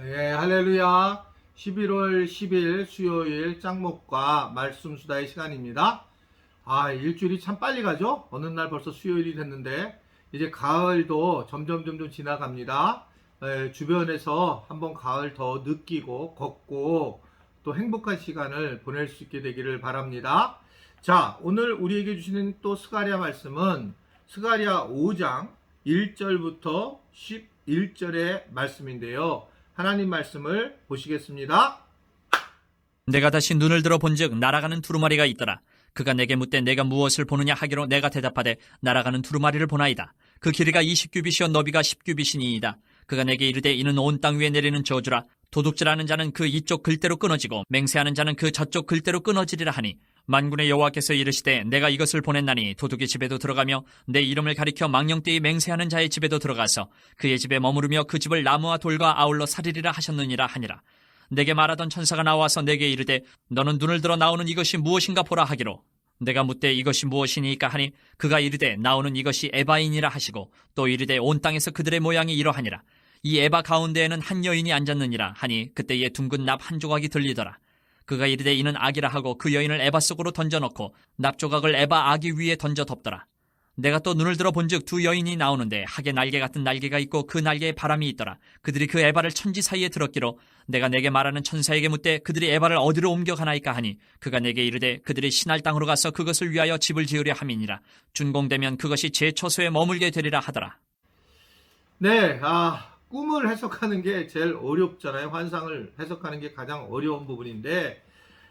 예, 할렐루야. 11월 10일 수요일 짱목과 말씀 수다의 시간입니다. 아, 일주일이 참 빨리 가죠? 어느 날 벌써 수요일이 됐는데, 이제 가을도 점점 점점 지나갑니다. 예, 주변에서 한번 가을 더 느끼고, 걷고, 또 행복한 시간을 보낼 수 있게 되기를 바랍니다. 자, 오늘 우리에게 주시는 또 스가랴 말씀은 스가랴 5장 1절부터 11절의 말씀인데요. 하나님 말씀을 보시겠습니다. 내가 다시 눈을 들어 본즉 날아가는 두루마리가 있더라. 그가 내게 묻되 내가 무엇을 보느냐 하기로 내가 대답하되 날아가는 두루마리를 보나이다. 그 길이가 20규빗이요 너비가 10규빗이니이다. 그가 내게 이르되 이는 온 땅 위에 내리는 저주라. 도둑질하는 자는 그 이쪽 글대로 끊어지고 맹세하는 자는 그 저쪽 글대로 끊어지리라 하니 만군의 여호와께서 이르시되 내가 이것을 보냈나니 도둑의 집에도 들어가며 내 이름을 가리켜 망령되이 맹세하는 자의 집에도 들어가서 그의 집에 머무르며 그 집을 나무와 돌과 아울러 살리리라 하셨느니라 하니라. 내게 말하던 천사가 나와서 내게 이르되 너는 눈을 들어 나오는 이것이 무엇인가 보라 하기로. 내가 묻되 이것이 무엇이니까 하니 그가 이르되 나오는 이것이 에바인이라 하시고 또 이르되 온 땅에서 그들의 모양이 이러하니라. 이 에바 가운데에는 한 여인이 앉았느니라 하니 그때에 둥근 납 한 조각이 들리더라 그가 이르되 이는 악이라 하고 그 여인을 에바 속으로 던져놓고 납 조각을 에바 아기 위에 던져 덮더라 내가 또 눈을 들어 본즉 두 여인이 나오는데 하게 날개 같은 날개가 있고 그 날개에 바람이 있더라. 그들이 그 에바를 천지 사이에 들었기로 내가 내게 말하는 천사에게 묻되 그들이 에바를 어디로 옮겨가나이까 하니 그가 내게 이르되 그들이 신할 땅으로 가서 그것을 위하여 집을 지으려 함이니라. 준공되면 그것이 제 처소에 머물게 되리라 하더라. 네, 아, 꿈을 해석하는 게 제일 어렵잖아요. 환상을 해석하는 게 가장 어려운 부분인데,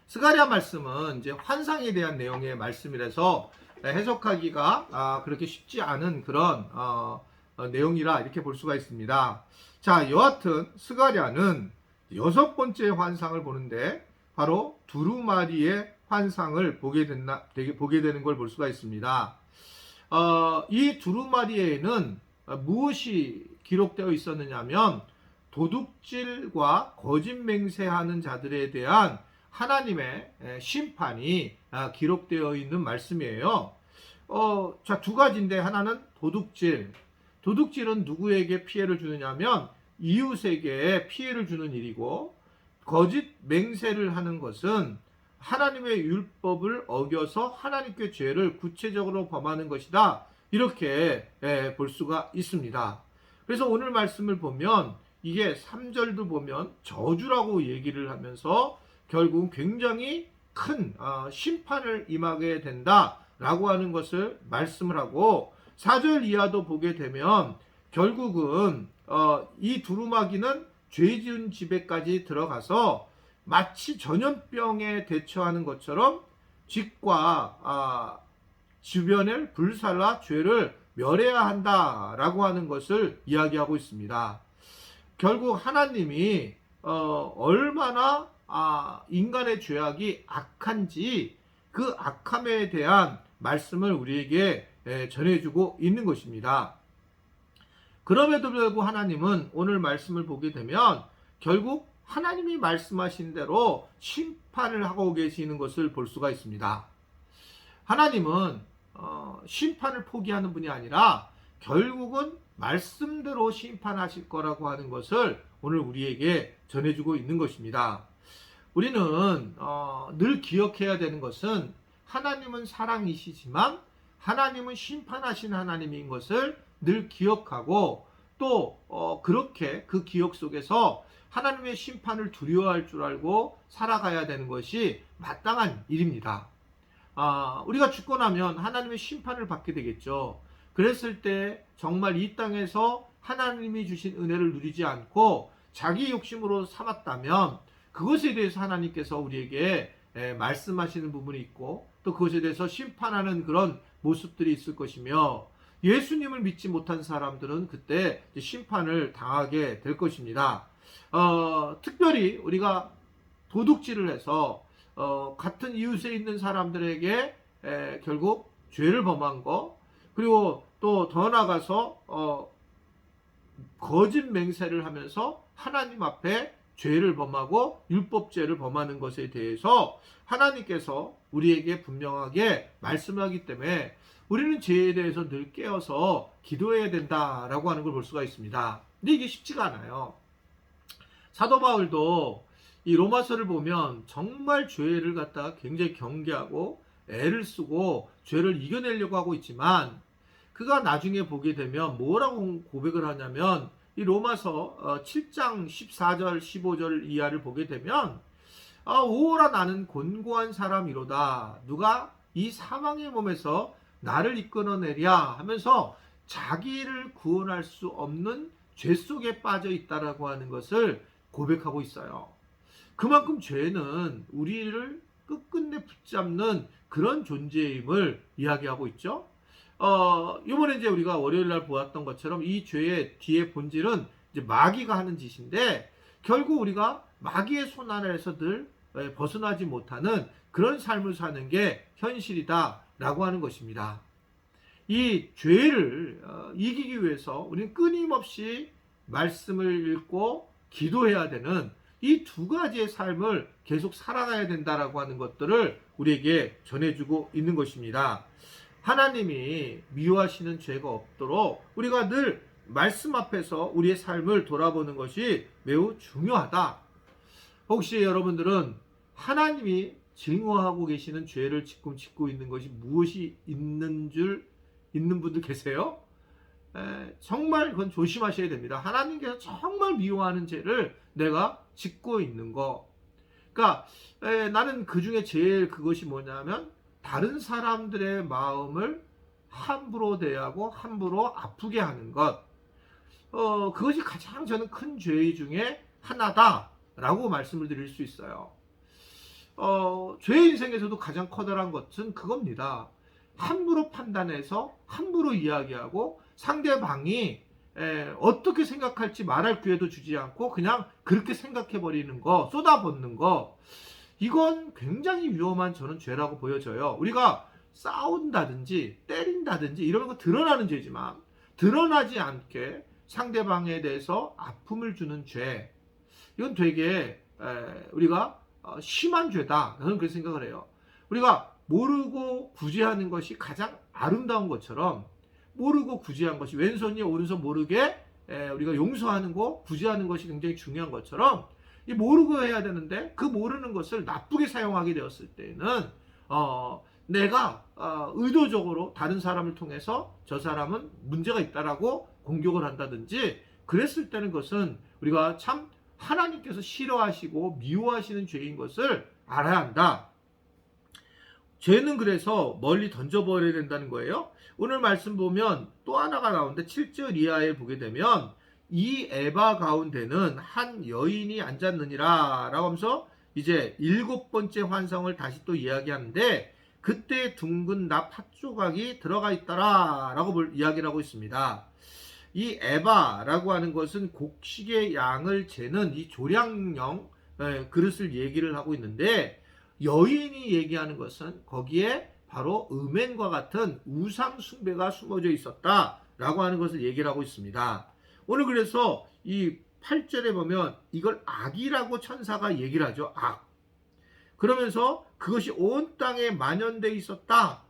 스가랴 말씀은 이제 환상에 대한 내용의 말씀이라서 해석하기가 아, 그렇게 쉽지 않은 그런 어, 어, 내용이라 이렇게 볼 수가 있습니다. 자, 여하튼 스가랴는 여섯 번째 환상을 보는데 바로 두루마리의 환상을 보게, 되게, 보게 되는 걸 볼 수가 있습니다. 어, 이 두루마리에는 무엇이 기록되어 있었느냐면 도둑질과 거짓 맹세하는 자들에 대한 하나님의 에, 심판이 아, 기록되어 있는 말씀이에요. 어, 자, 두 가지인데 하나는 도둑질. 도둑질은 누구에게 피해를 주느냐면 이웃에게 피해를 주는 일이고 거짓 맹세를 하는 것은 하나님의 율법을 어겨서 하나님께 죄를 구체적으로 범하는 것이다. 이렇게 예, 볼 수가 있습니다. 그래서 오늘 말씀을 보면 이게 3절도 보면 저주라고 얘기를 하면서 결국 굉장히 큰 어, 심판을 임하게 된다라고 하는 것을 말씀을 하고 4절 이하도 보게 되면 결국은 어, 이 두루마기는 죄 지은 집에까지 들어가서 마치 전염병에 대처하는 것처럼 집과 아, 주변을 불살라 죄를 멸해야 한다라고 하는 것을 이야기하고 있습니다. 결국 하나님이 어, 얼마나 아, 인간의 죄악이 악한지 그 악함에 대한 말씀을 우리에게 에, 전해주고 있는 것입니다. 그럼에도 불구하고 하나님은 오늘 말씀을 보게 되면 결국 하나님이 말씀하신 대로 심판을 하고 계시는 것을 볼 수가 있습니다. 하나님은 어, 심판을 포기하는 분이 아니라 결국은 말씀대로 심판하실 거라고 하는 것을 오늘 우리에게 전해주고 있는 것입니다. 우리는 어, 늘 기억해야 되는 것은 하나님은 사랑이시지만 하나님은 심판하신 하나님인 것을 늘 기억하고 또 어, 그렇게 그 기억 속에서 하나님의 심판을 두려워할 줄 알고 살아가야 되는 것이 마땅한 일입니다. 아, 우리가 죽고 나면 하나님의 심판을 받게 되겠죠. 그랬을 때 정말 이 땅에서 하나님이 주신 은혜를 누리지 않고 자기 욕심으로 삼았다면 그것에 대해서 하나님께서 우리에게 에, 말씀하시는 부분이 있고 또 그것에 대해서 심판하는 그런 모습들이 있을 것이며 예수님을 믿지 못한 사람들은 그때 심판을 당하게 될 것입니다. 어, 특별히 우리가 도둑질을 해서 어, 같은 이웃에 있는 사람들에게 에, 결국 죄를 범한 거 그리고 또 더 나가서 어, 거짓 맹세를 하면서 하나님 앞에 죄를 범하고 율법죄를 범하는 것에 대해서 하나님께서 우리에게 분명하게 말씀하기 때문에 우리는 죄에 대해서 늘 깨어서 기도해야 된다라고 하는 걸 볼 수가 있습니다. 근데 이게 쉽지가 않아요. 사도 바울도 이 로마서를 보면 정말 죄를 갖다가 굉장히 경계하고 애를 쓰고 죄를 이겨내려고 하고 있지만 그가 나중에 보게 되면 뭐라고 고백을 하냐면 이 로마서 어, 7장 14절 15절 이하를 보게 되면 아, 오라 나는 곤고한 사람이로다 누가 이 사망의 몸에서 나를 이끌어내랴 하면서 자기를 구원할 수 없는 죄 속에 빠져 있다라고 하는 것을 고백하고 있어요. 그만큼 죄는 우리를 끝끝내 붙잡는 그런 존재임을 이야기하고 있죠. 어, 이번에 이제 우리가 월요일 날 보았던 것처럼 이 죄의 뒤에 본질은 이제 마귀가 하는 짓인데 결국 우리가 마귀의 손 아래에서 늘 에, 벗어나지 못하는 그런 삶을 사는 게 현실이다 라고 하는 것입니다. 이 죄를 어, 이기기 위해서 우리는 끊임없이 말씀을 읽고 기도해야 되는 이 두 가지의 삶을 계속 살아가야 된다라고 하는 것들을 우리에게 전해주고 있는 것입니다. 하나님이 미워하시는 죄가 없도록 우리가 늘 말씀 앞에서 우리의 삶을 돌아보는 것이 매우 중요하다. 혹시 여러분들은 하나님이 증오하고 계시는 죄를 지금 짓고 있는 것이 무엇이 있는 줄 있는 분들 계세요? 에, 정말 그건 조심하셔야 됩니다. 하나님께서 정말 미워하는 죄를 내가 짓고 있는 거. 그러니까 에, 나는 그 중에 제일 그것이 뭐냐면 다른 사람들의 마음을 함부로 대하고 함부로 아프게 하는 것. 어, 그것이 가장 저는 큰 죄의 중에 하나다라고 말씀을 드릴 수 있어요. 어, 죄의 인생에서도 가장 커다란 것은 그겁니다. 함부로 판단해서 함부로 이야기하고 상대방이 에, 어떻게 생각할지 말할 기회도 주지 않고 그냥 그렇게 생각해 버리는 거, 쏟아붓는 거. 이건 굉장히 위험한 저는 죄라고 보여져요. 우리가 싸운다든지 때린다든지 이런 거 드러나는 죄지만 드러나지 않게 상대방에 대해서 아픔을 주는 죄. 이건 되게 에, 우리가 어, 심한 죄다. 저는 그렇게 생각을 해요. 우리가 모르고 구제하는 것이 가장 아름다운 것처럼 모르고 구제한 것이 왼손이 오른손 모르게 에, 우리가 용서하는 거 구제하는 것이 굉장히 중요한 것처럼 이 모르고 해야 되는데 그 모르는 것을 나쁘게 사용하게 되었을 때는 어, 내가 어, 의도적으로 다른 사람을 통해서 저 사람은 문제가 있다라고 공격을 한다든지 그랬을 때는 그것은 우리가 참 하나님께서 싫어하시고 미워하시는 죄인 것을 알아야 한다. 죄는 그래서 멀리 던져버려야 된다는 거예요. 오늘 말씀 보면 또 하나가 나오는데 7절 이하에 보게 되면 이 에바 가운데는 한 여인이 앉았느니라 라고 하면서 이제 일곱 번째 환상을 다시 또 이야기하는데 그때 둥근 납 팥조각이 들어가 있더라 라고 이야기를 하고 있습니다. 이 에바라고 하는 것은 곡식의 양을 재는 이 조량형 에, 그릇을 얘기를 하고 있는데 여인이 얘기하는 것은 거기에 바로 음행과 같은 우상 숭배가 숨어져 있었다라고 하는 것을 얘기를 하고 있습니다. 오늘 그래서 이 8절에 보면 이걸 악이라고 천사가 얘기를 하죠. 악. 그러면서 그것이 온 땅에 만연돼 있었다.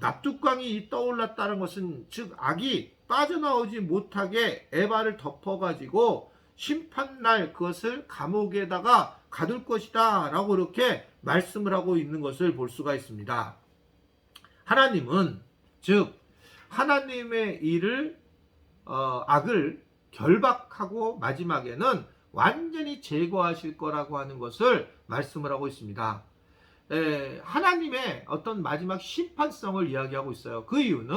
납두광이 떠올랐다는 것은 즉 악이 빠져나오지 못하게 에바를 덮어가지고 심판날 그것을 감옥에다가 가둘 것이다 라고 그렇게 말씀을 하고 있는 것을 볼 수가 있습니다. 하나님은 즉 하나님의 일을 어, 악을 결박하고 마지막에는 완전히 제거하실 거라고 하는 것을 말씀을 하고 있습니다. 에, 하나님의 어떤 마지막 심판성을 이야기하고 있어요. 그 이유는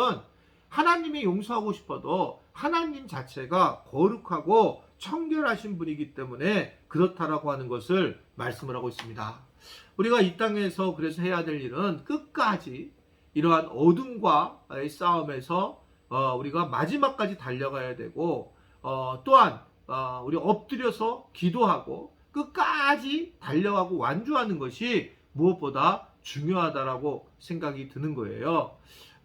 하나님이 용서하고 싶어도 하나님 자체가 거룩하고 청결하신 분이기 때문에 그렇다라고 하는 것을 말씀을 하고 있습니다. 우리가 이 땅에서 그래서 해야 될 일은 끝까지 이러한 어둠과의 싸움에서 어, 우리가 마지막까지 달려가야 되고 어, 또한 어, 우리 엎드려서 기도하고 끝까지 달려가고 완주하는 것이 무엇보다 중요하다라고 생각이 드는 거예요.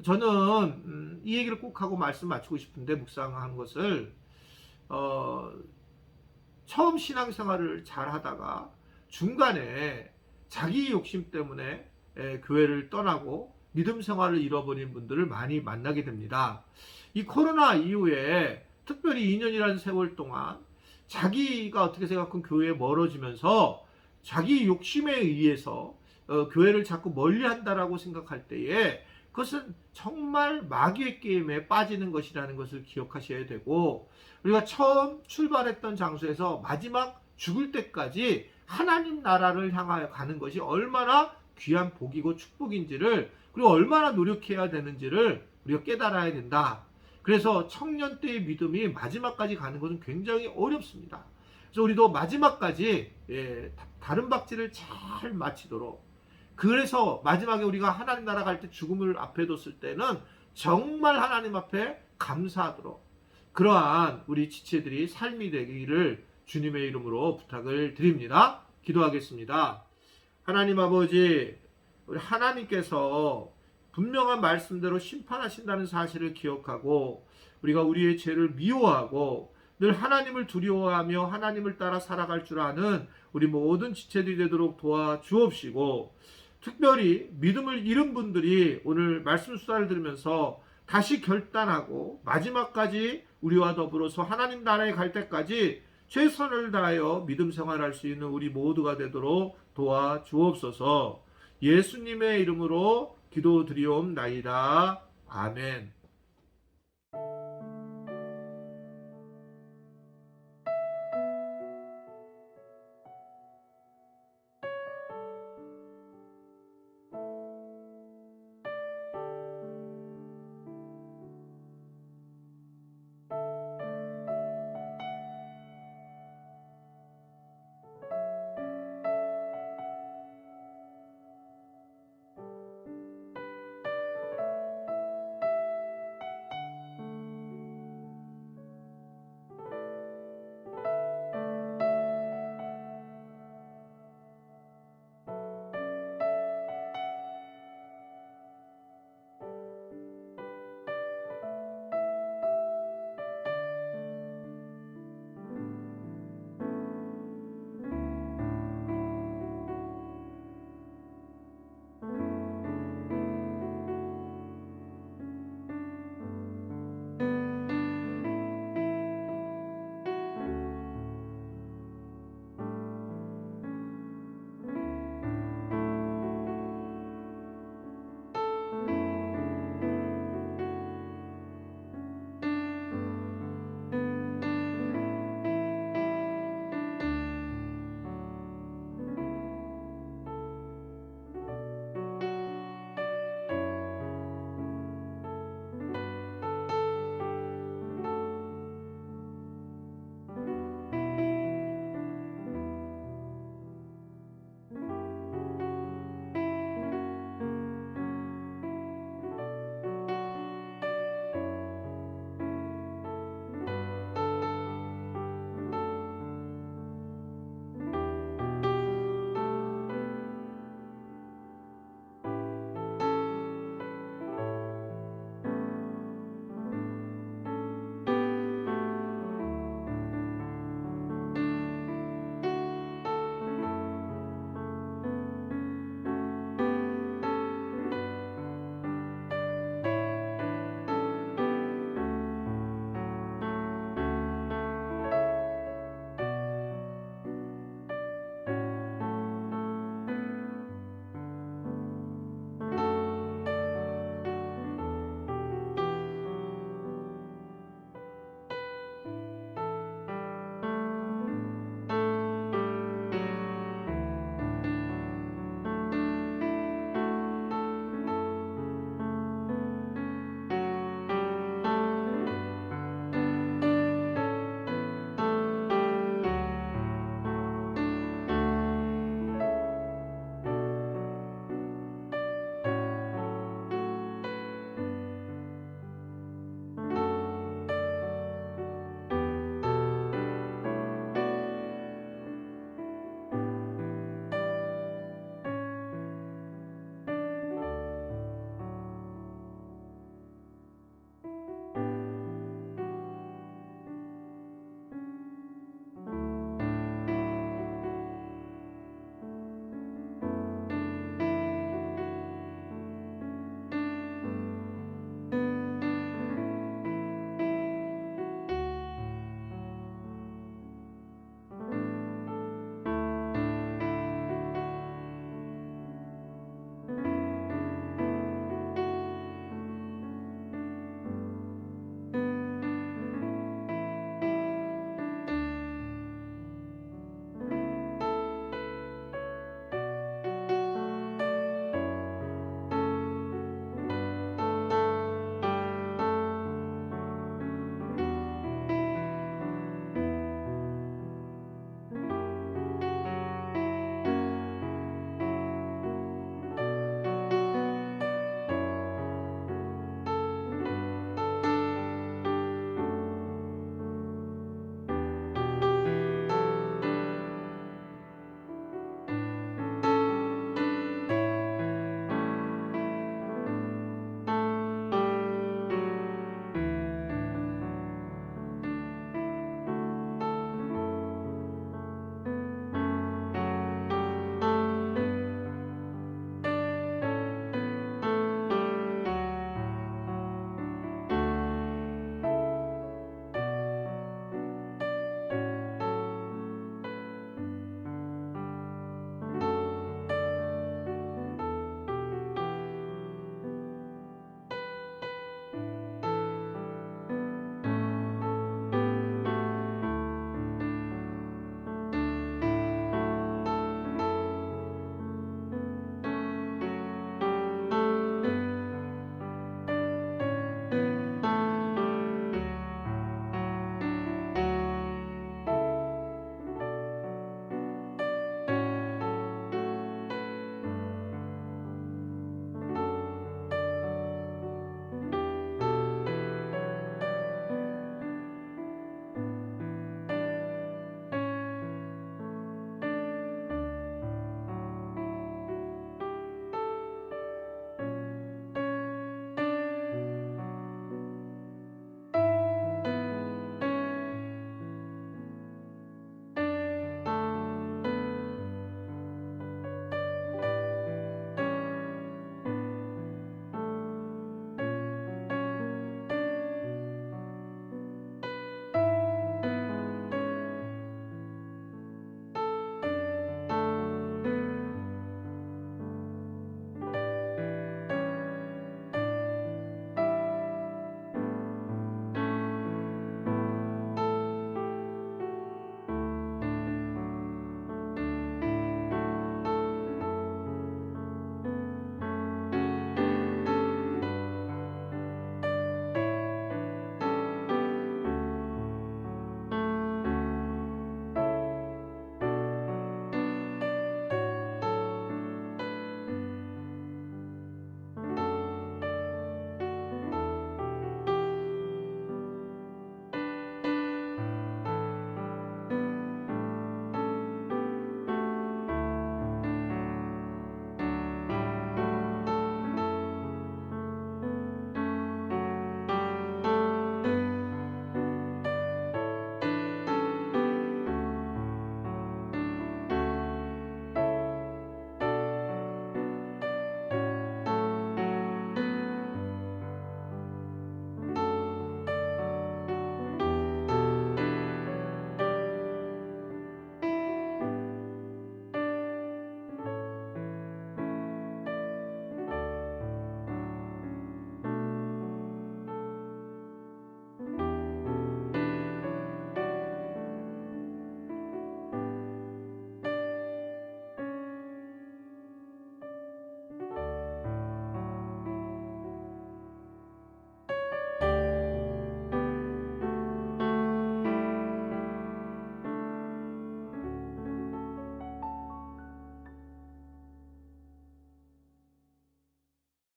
저는 음, 이 얘기를 꼭 하고 말씀 마치고 싶은데 묵상한 것을 어, 처음 신앙생활을 잘 하다가 중간에 자기 욕심 때문에 에, 교회를 떠나고 믿음 생활을 잃어버린 분들을 많이 만나게 됩니다. 이 코로나 이후에 특별히 2년이라는 세월 동안 자기가 어떻게 생각하면 교회에 멀어지면서 자기 욕심에 의해서 어, 교회를 자꾸 멀리 한다라고 생각할 때에 그것은 정말 마귀의 게임에 빠지는 것이라는 것을 기억하셔야 되고 우리가 처음 출발했던 장소에서 마지막 죽을 때까지 하나님 나라를 향하여 가는 것이 얼마나 귀한 복이고 축복인지를 그리고 얼마나 노력해야 되는지를 우리가 깨달아야 된다. 그래서 청년 때의 믿음이 마지막까지 가는 것은 굉장히 어렵습니다. 그래서 우리도 마지막까지 예, 다- 다른 박지를 잘 마치도록 그래서 마지막에 우리가 하나님 나라 갈 때 죽음을 앞에 뒀을 때는 정말 하나님 앞에 감사하도록 그러한 우리 지체들이 삶이 되기를 주님의 이름으로 부탁을 드립니다. 기도하겠습니다. 하나님 아버지, 우리 하나님께서 분명한 말씀대로 심판하신다는 사실을 기억하고 우리가 우리의 죄를 미워하고 늘 하나님을 두려워하며 하나님을 따라 살아갈 줄 아는 우리 모든 지체들이 되도록 도와 주옵시고 특별히 믿음을 잃은 분들이 오늘 말씀 수다를 들으면서 다시 결단하고 마지막까지 우리와 더불어서 하나님 나라에 갈 때까지 최선을 다하여 믿음 생활할 수 있는 우리 모두가 되도록 도와 주옵소서 예수님의 이름으로 기도드리옵나이다. 아멘.